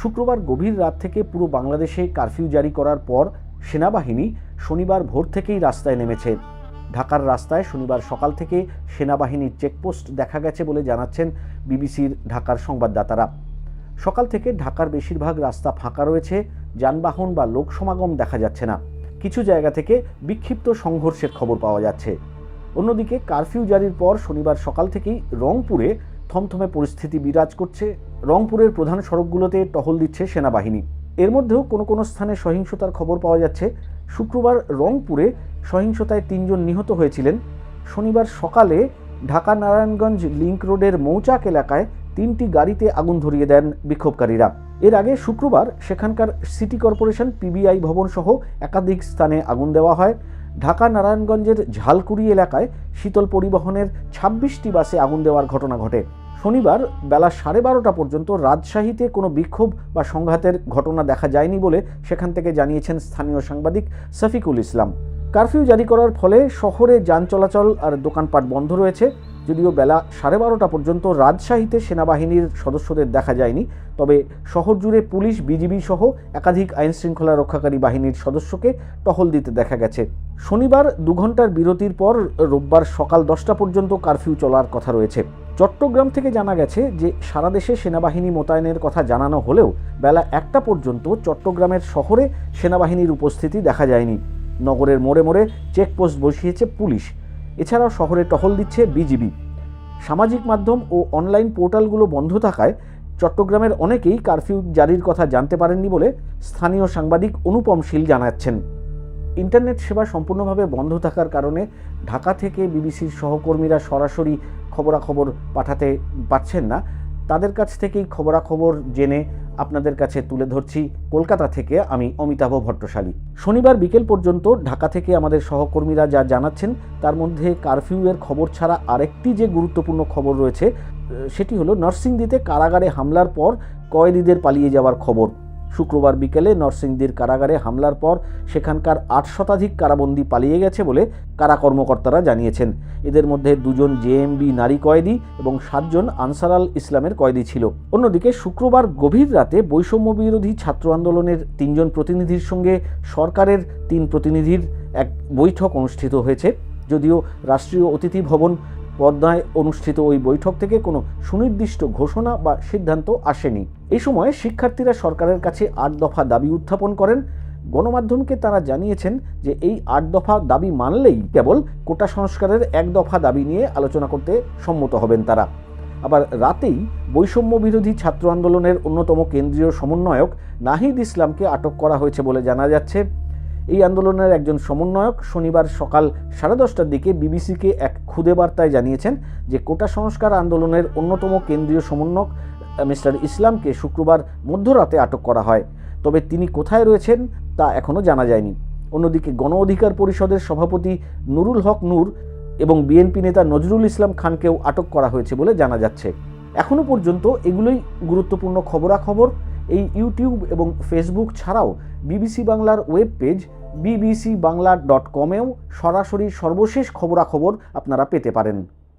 শুক্রবার গভীর রাত থেকে পুরো বাংলাদেশে কারফিউ জারি করার পর সেনাবাহিনী শনিবার ভোর থেকেই রাস্তায় নেমেছে। ঢাকার রাস্তায় শনিবার সকাল থেকে সেনাবাহিনীর চেকপোস্ট দেখা গেছে বলে জানাচ্ছেন বিবিসির ঢাকার সংবাদদাতারা। সকাল থেকে ঢাকার বেশিরভাগ রাস্তা ফাঁকা রয়েছে, যানবাহন বা লোক সমাগম দেখা যাচ্ছে না। কিছু জায়গা থেকে বিক্ষিপ্ত সংঘর্ষের খবর পাওয়া যাচ্ছে। অন্যদিকে কারফিউ জারির পর শনিবার সকাল থেকেই রংপুরে থমথমে পরিস্থিতি বিরাজ করছে। রংপুরের প্রধান সড়কগুলোতে টহল দিচ্ছে সেনাবাহিনী। এর মধ্যেও কোনো কোনো স্থানে সহিংসতার খবর পাওয়া যাচ্ছে। শুক্রবার রংপুরে সহিংসতায় তিনজন নিহত হয়েছিলেন। শনিবার সকালে ঢাকা নারায়ণগঞ্জ লিংক রোডের মৌচাক এলাকায় তিনটি গাড়িতে আগুন ধরিয়ে দেন বিক্ষোভকারীরা। এর আগে শুক্রবার সেখানকার সিটি কর্পোরেশন, পিবিআই ভবন সহ একাধিক স্থানে আগুন দেওয়া হয়। ঢাকা নারায়ণগঞ্জের ঝালকুড়ি এলাকায় শীতল পরিবহনের ছাব্বিশটি বাসে আগুন দেওয়ার ঘটনা ঘটে। শনিবার বেলা সাড়ে বারোটা পর্যন্ত রাজশাহীতে কোনো বিক্ষোভ বা সংঘাতের ঘটনা দেখা যায়নি বলে সেখান থেকে জানিয়েছেন স্থানীয় সাংবাদিক সফিকুল ইসলাম। কারফিউ জারি করার ফলে শহরে যান চলাচল আর দোকানপাট বন্ধ রয়েছে। যদিও বেলা সাড়ে বারোটা পর্যন্ত রাজশাহীতে সেনাবাহিনীর সদস্যদের দেখা যায়নি, তবে শহর জুড়ে পুলিশ, বিজিবি সহ একাধিক আইন শৃঙ্খলা রক্ষাকারী বাহিনীর সদস্যকে টহল দিতে দেখা গেছে। শনিবার দু ঘণ্টার বিরতির পর রোববার সকাল দশটা পর্যন্ত কারফিউ চলার কথা রয়েছে। চট্টগ্রাম থেকে জানা গেছে যে, সারা দেশে সেনাবাহিনী মোতায়েনের কথা জানানো হলেও বেলা একটা পর্যন্ত চট্টগ্রামের শহরে সেনাবাহিনীর উপস্থিতি দেখা যায়নি। নগরের মোড়ে মোড়ে চেকপোস্ট বসিয়েছে পুলিশ। এছাড়াও শহরে টহল দিচ্ছে বিজিবি। সামাজিক মাধ্যম ও অনলাইন পোর্টালগুলো বন্ধ থাকায় চট্টগ্রামের অনেকেই কারফিউ জারির কথা জানতে পারেননি বলে স্থানীয় সাংবাদিক অনুপম শীল জানাচ্ছেন। ইন্টারনেট সেবা সম্পূর্ণভাবে বন্ধ থাকার কারণে ঢাকা থেকে বিবিসির সহকর্মীরা সরাসরি খবরাখবর পাঠাতে পারছেন না। তাদের কাছ থেকেই খবরাখবর জেনে আপনাদের কাছে তুলে ধরছি। কলকাতা থেকে আমি অমিতাভ ভট্টশালী। শনিবার বিকেল পর্যন্ত ঢাকা থেকে আমাদের সহকর্মীরা যা জানাচ্ছেন, তার মধ্যে কারফিউয়ের খবর ছাড়া আরেকটি যে গুরুত্বপূর্ণ খবর রয়েছে সেটি হলো নরসিংদীতে কারাগারে হামলার পর কয়েদিদের পালিয়ে যাওয়ার খবর। শুক্রবার বিকেলে নরসিংদীর কারাগারে হামলার পর সেখানকার আট শতাধিক কারাবন্দী পালিয়ে গেছে বলে কারা কর্মকর্তারা জানিয়েছেন। এদের মধ্যে দুজন জেএমবি নারী কয়েদি এবং সাতজন আনসার আল ইসলামের কয়েদি ছিল। অন্যদিকে শুক্রবার গভীর রাতে বৈষম্য বিরোধী ছাত্র আন্দোলনের তিনজন প্রতিনিধির সঙ্গে সরকারের তিন প্রতিনিধির এক বৈঠক অনুষ্ঠিত হয়েছে। যদিও রাষ্ট্রীয় অতিথি ভবন পদ্মায় অনুষ্ঠিত ওই বৈঠক থেকে কোনো সুনির্দিষ্ট ঘোষণা বা সিদ্ধান্ত আসেনি। এই সময় শিক্ষার্থীরা সরকারের কাছে আট দফা দাবি উত্থাপন করেন। গণমাধ্যমকে তারা জানিয়েছেন যে এই আট দফা দাবি মানলেই কেবল কোটা সংস্কারের এক দফা দাবি নিয়ে আলোচনা করতে সম্মত হবেন তারা। আবার রাতেই বৈষম্য বিরোধী ছাত্র আন্দোলনের অন্যতম কেন্দ্রীয় সমন্বয়ক নাহিদ ইসলামকে আটক করা হয়েছে বলে জানা যাচ্ছে। এই আন্দোলনের একজন সমন্বয়ক শনিবার সকাল সাড়ে দশটার দিকে বিবিসিকে এক খুদে বার্তায় জানিয়েছেন যে কোটা সংস্কার আন্দোলনের অন্যতম কেন্দ্রীয় সমন্বয়ক মিস্টার ইসলামকে শুক্রবার মধ্যরাতে আটক করা হয়। তবে তিনি কোথায় রয়েছেন তা এখনও জানা যায়নি। অন্যদিকে গণ অধিকার পরিষদের সভাপতি নুরুল হক নূর এবং বিএনপি নেতা নজরুল ইসলাম খানকেও আটক করা হয়েছে বলে জানা যাচ্ছে। এখনও পর্যন্ত এগুলোই গুরুত্বপূর্ণ খবরাখবর। এই ইউটিউব এবং ফেসবুক ছাড়াও বিবিসি বাংলার web page BBC Bangla dot কমেও সরাসরি সর্বশেষ খবরাখবর আপনারা পেতে পারেন।